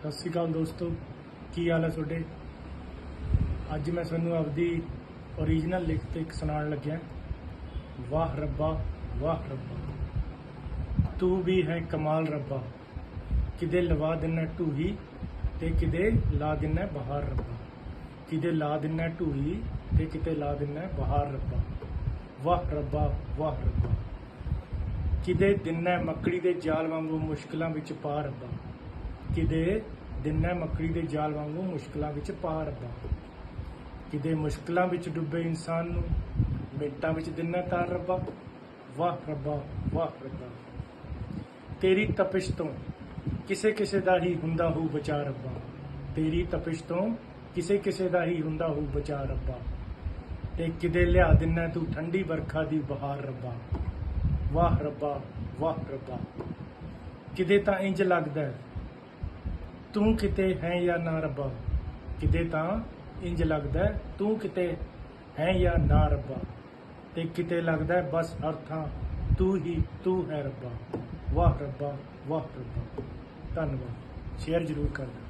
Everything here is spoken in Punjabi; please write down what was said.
ਸਤਿ ਸ਼੍ਰੀ ਅਕਾਲ ਦੋਸਤੋ, ਕੀ ਹਾਲ ਹੈ ਤੁਹਾਡੇ? ਅੱਜ ਮੈਂ ਤੁਹਾਨੂੰ ਆਪਦੀ ਓਰੀਜਨਲ ਲਿਖਤ ਇੱਕ ਸੁਣਾਉਣ ਲੱਗਿਆ। ਵਾਹ ਰੱਬਾ ਵਾਹ ਰੱਬਾ। ਤੂੰ ਵੀ ਹੈ ਕਮਾਲ ਰੱਬਾ। ਕਿਦੇ ਲਵਾ ਦਿਨਾ ਢੂਹੀ ਤੇ ਕਿਦੇ ਲਾ ਦਿਨਾ ਬਹਾਰ ਰੱਬਾ। ਕਿਦੇ ਲਾ ਦਿਨਾ ਢੂਹੀ ਤੇ ਕਿਤੇ ਲਾ ਦਿਨਾ ਬਹਾਰ ਰੱਬਾ। ਵਾਹ ਰੱਬਾ ਵਾਹ ਰੱਬਾ। ਕਿਦੇ ਦਿਨਾ ਮੱਕੜੀ ਦੇ ਜਾਲ ਵਾਂਗੂ ਮੁਸ਼ਕਲਾਂ ਵਿੱਚ ਪਾ ਰੱਬਾ। ਕਿਦੇ ਦਿਨਾ ਮੱਕੜੀ ਦੇ ਜਾਲ ਵਾਂਗੂ ਮੁਸ਼ਕਲਾਂ ਵਿੱਚ ਪਾ ਰੱਬਾ। ਕਿਦੇ ਮੁਸ਼ਕਲਾਂ ਵਿੱਚ ਡੁੱਬੇ ਇਨਸਾਨ ਨੂੰ, ਮਿੰਟਾਂ ਵਿੱਚ ਦਿਨਾ ਤਾਰ ਰੱਬਾ। ਵਾਹ ਰੱਬਾ ਵਾਹ ਰੱਬਾ। ਤੇਰੀ ਤਪਿਸ਼ ਤੋਂ ਕਿਸੇ ਕਿਸੇ ਦਾ ਹੀ ਹੁੰਦਾ ਹੋ ਬਚਾ ਰੱਬਾ। ਤੇਰੀ ਤਪਿਸ਼ ਤੋਂ ਕਿਸੇ ਕਿਸੇ ਦਾ ਹੀ ਹੁੰਦਾ ਹੋ ਬਚਾ ਰੱਬਾ। ਤੇ ਕਿਦੇ ਲਿਆ ਦਿਨਾ ਤੂੰ ਠੰਡੀ ਵਰਖਾ ਦੀ ਬਹਾਰ ਰੱਬਾ। ਵਾਹ ਰੱਬਾ ਵਾਹ ਰੱਬਾ। ਕਿਦੇ ਤਾਂ ਇੰਜ ਲੱਗਦਾ ਤੂੰ ਕਿਤੇ ਹੈ ਜਾਂ ਨਾ ਰੱਬਾ? ਕਿਤੇ ਤਾਂ ਇੰਜ ਲੱਗਦਾ ਤੂੰ ਕਿਤੇ ਹੈ ਜਾਂ ਨਾ ਰੱਬਾ? ਤੇ ਕਿਤੇ ਲੱਗਦਾ ਬਸ ਹਰ ਥਾਂ ਤੂੰ ਹੀ, ਤੂੰ ਹੈ ਰੱਬਾ। ਵਾਹ ਰੱਬਾ ਵਾਹ ਰੱਬਾ। ਧੰਨਵਾਦ। ਸ਼ੇਅਰ ਜ਼ਰੂਰ ਕਰਨਾ।